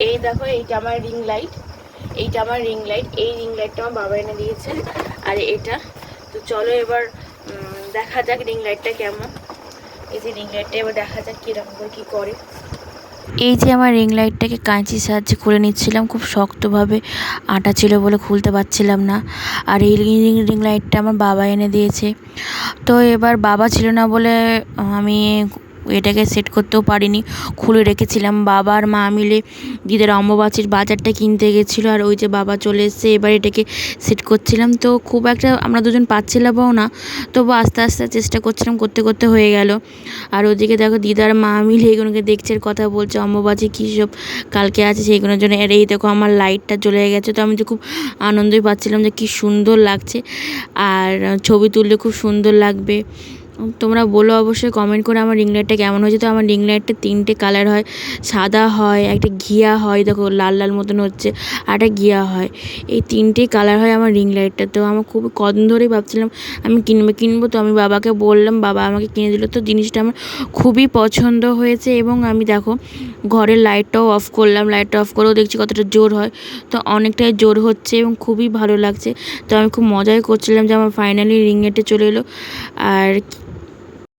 এই দেখো, এইটা আমার রিং লাইট এইটা আমার রিং লাইট এই রিং লাইটটা আমার বাবা এনে দিয়েছে। আর এটা, তো চলো এবার দেখা যাক রিং লাইটটা কেমন। এই যে রিং লাইটটা এবার দেখা যাক কীরকম করে কী করে। এই যে আমার রিং লাইটটাকে কাঁচির সাহায্যে খুলে নিচ্ছিলাম, খুব শক্তভাবে। আটা ছিল বলে খুলতে পারছিলাম না। আর এই রিং রিং লাইটটা আমার বাবা এনে দিয়েছে। তো এবার বাবা ছিল না বলে আমি এটাকে সেট করতেও পারিনি। খুলে রেখেছিলাম। বাবা আর মা মিলে দিদের অম্বুবাচীর বাজারটা কিনতে গেছিল আর ওই যে বাবা চলে এসছে, এবার এটাকে সেট করছিলাম। তো খুব একটা আমরা দুজন পাচ্ছিলামও না, তবু আস্তে আস্তে চেষ্টা করছিলাম, করতে করতে হয়ে গেল। আর ওদিকে দেখো দিদার মা মিলে এগুলোকে দেখছে কথা বলছে, অম্বুবাচী কী সব কালকে আছে সেইগুলোর জন্য। আর এই দেখো আমার লাইটটা চলে গেছে, তো আমি তো খুব আনন্দই পাচ্ছিলাম যে কী সুন্দর লাগছে। আর ছবি তুললে খুব সুন্দর লাগবে। তোমরা বলো অবশ্যই কমেন্ট করে আমার রিং লাইটটা কেমন হয়েছে। তো আমার রিং লাইটটা তিনটে কালার হয়, সাদা হয়, একটা ঘিয়া হয়, দেখো লাল লাল মতন হচ্ছে, আর একটা ঘিয়া হয়। এই তিনটে কালার হয় আমার রিং লাইটটা তো আমার খুব কদিন ধরেই ভাবছিলাম, আমি কিনবো কিনবো। তো আমি বাবাকে বললাম, বাবা আমাকে কিনে দিল। তো জিনিসটা আমার খুবই পছন্দ হয়েছে এবং আমি দেখো ঘরের লাইটটাও অফ করলাম। লাইটটা অফ করেও দেখছি কতটা জোর হয়। তো অনেকটাই জোর হচ্ছে এবং খুবই ভালো লাগছে। তো আমি খুব মজাই করছিলাম যে আমার ফাইনালি রিং লাইটে চলে এলো। আর